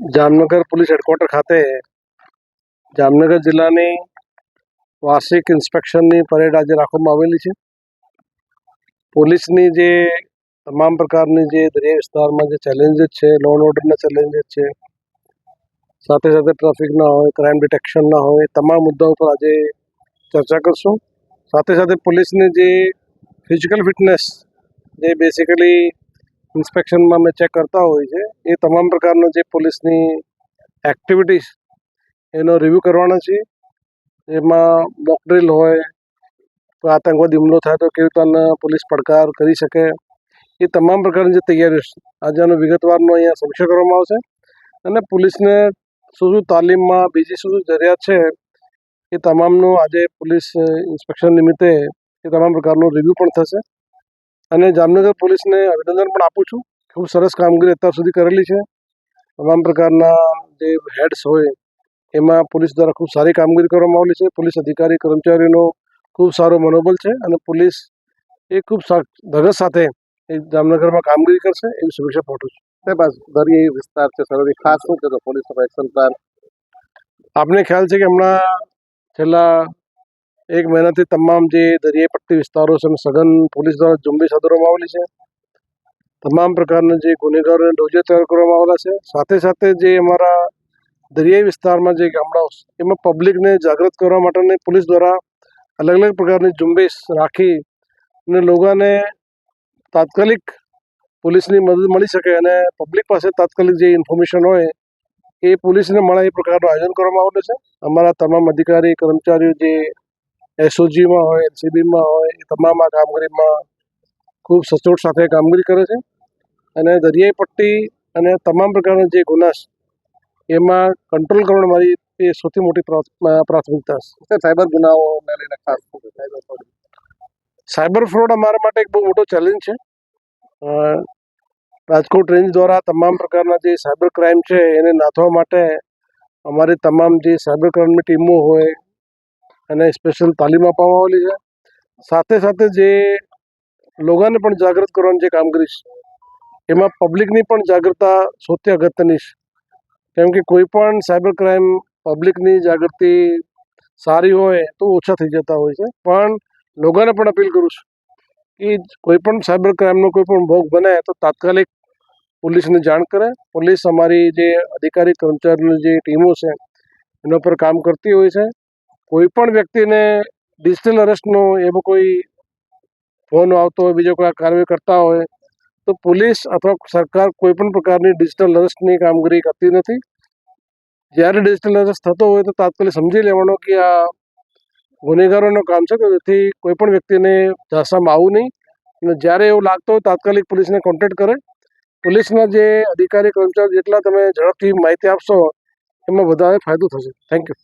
Jamnagar police headquarter ખાતે જામનગર જિલ્લાની વાર્ષિક ઇન્સ્પેક્શનની પરેડ આજે રાખવામાં આવેલી છે. પોલીસની જે તમામ પ્રકારની જે દરિયા વિસ્તારમાં જે ચેલેન્જીસ છે લો એન્ડ ઓર્ડરના ચેલેન્જીસ છે, સાથે સાથે ટ્રાફિકના હોય ક્રાઇમ ડિટેક્શનના હોય તમામ મુદ્દાઓ પર આજે ચર્ચા કરશું. સાથે સાથે પોલીસની જે ફિઝિકલ ફિટનેસ જે બેસિકલી ઇન્સ્પેક્શનમાં અમે ચેક કરતા હોય છે. એ તમામ પ્રકારનો જે પોલીસની એક્ટિવિટીઝ એનો રિવ્યૂ કરવાના છે. એમાં મોકડ્રીલ હોય તો આતંકવાદી હુમલો થાય તો કેવી રીતના પોલીસ પડકાર કરી શકે, એ તમામ પ્રકારની જે તૈયારીઓ છે. આજે આનો વિગતવારનો અહીંયા સમીક્ષા કરવામાં આવશે. અને પોલીસને શું શું તાલીમમાં બીજી શું શું જરૂરિયાત છે, એ તમામનું આજે પોલીસ ઇન્સ્પેક્શન નિમિત્તે એ તમામ પ્રકારનું રિવ્યૂ પણ થશે. અને જામનગર પોલીસને અભિનંદન પણ આપું છું. ખૂબ સરસ કામગીરી અત્યાર સુધી કરેલી છે. તમામ પ્રકારના જે હેડ્સ હોય એમાં પોલીસ દ્વારા ખૂબ સારી કામગીરી કરવામાં આવેલી છે. પોલીસ અધિકારી કર્મચારીઓનો ખૂબ સારો મનોબલ છે અને પોલીસ એ ખૂબ ધગસ સાથે એ જામનગરમાં કામગીરી કરશે એવી શુભેચ્છા પાઠવું છું. સાહેબ આ દરિયાઈ વિસ્તાર છે સરહદી. ખાસ શું છે પોલીસ પોલીસનો એક્શન પ્લાન? આપને ખ્યાલ છે કે હમણાં છેલ્લા એક મહિનાથી તમામ જે દરિયાઈ પટ્ટી વિસ્તારો છે સઘન પોલીસ દ્વારા ઝુંબેશ હાથ આવેલી છે. તમામ પ્રકારના જે ગુનેગારોને ડોજો તૈયાર કરવામાં આવેલા છે. સાથે સાથે જે અમારા દરિયાઈ વિસ્તારમાં જે ગામડાઓ એમાં પબ્લિકને જાગૃત કરવા માટેની પોલીસ દ્વારા અલગ અલગ પ્રકારની ઝુંબેશ રાખી અને લોકોને તાત્કાલિક પોલીસની મદદ મળી શકે અને પબ્લિક પાસે તાત્કાલિક જે ઇન્ફોર્મેશન હોય એ પોલીસને મળે એ પ્રકારનું આયોજન કરવામાં આવેલું છે. અમારા તમામ અધિકારી, કર્મચારીઓ જે એસઓજીમાં હોય એલસીબીમાં હોય એ તમામ આ કામગીરીમાં ખૂબ સચોટ સાથે કામગીરી કરે છે. અને દરિયાઈ પટ્ટી અને તમામ પ્રકારના જે ગુના એમાં કંટ્રોલ કરવાની મારી એ સૌથી મોટી પ્રાથમિકતા છે. સાયબર ગુનાઓને લઈને ખાસ સાયબર ફ્રોડ. સાયબર ફ્રોડ અમારા માટે એક બહુ મોટો ચેલેન્જ છે. રાજકોટ રેન્જ દ્વારા તમામ પ્રકારના જે સાયબર ક્રાઇમ છે એને નાથવા માટે અમારી તમામ જે સાયબર ક્રાઇમની ટીમો હોય એને સ્પેશિયલ તાલીમ આપવામાં આવેલી છે. સાથે સાથે જે લોકોને પણ જાગૃત કરવાની જે કામગીરી છે એમાં પબ્લિકની પણ જાગૃતતા સૌથી અગત્યની છે. કેમ કે કોઈ પણ સાયબર ક્રાઇમ પબ્લિકની જાગૃતિ સારી હોય તો ઓછા થઈ જતા હોય છે. પણ લોકોને પણ અપીલ કરું છું કે કોઈ પણ સાયબર ક્રાઇમનો કોઈ પણ ભોગ બને તો તાત્કાલિક પોલીસને જાણ કરે. પોલીસ અમારી જે અધિકારી કર્મચારીની જે ટીમો છે, એના પર કામ કરતી હોય છે. કોઈ પણ વ્યક્તિને ડિજિટલ અરેસ્ટનો એવો કોઈ ફોન આવતો હોય, બીજો કોઈ કાર્યવાહી કરતા હોય, તો પોલીસ અથવા સરકાર કોઈ પણ પ્રકારની ડિજિટલ અરેસ્ટની કામગીરી કરતી નથી. જ્યારે ડિજિટલ અરેસ્ટ થતો હોય, તો તાત્કાલિક સમજી લેવાનો કે આ ગુનેગારોનું કામ છે તેથી કોઈ પણ વ્યક્તિને ઝાંસામાં આવવું નહીં. અને જ્યારે એવું લાગતું હોય, તાત્કાલિક પોલીસને કોન્ટેક્ટ કરે. પોલીસના જે અધિકારી, કર્મચારી જેટલા તમે ઝડપથી માહિતી આપશો, એમાં વધારે ફાયદો થશે. Thank you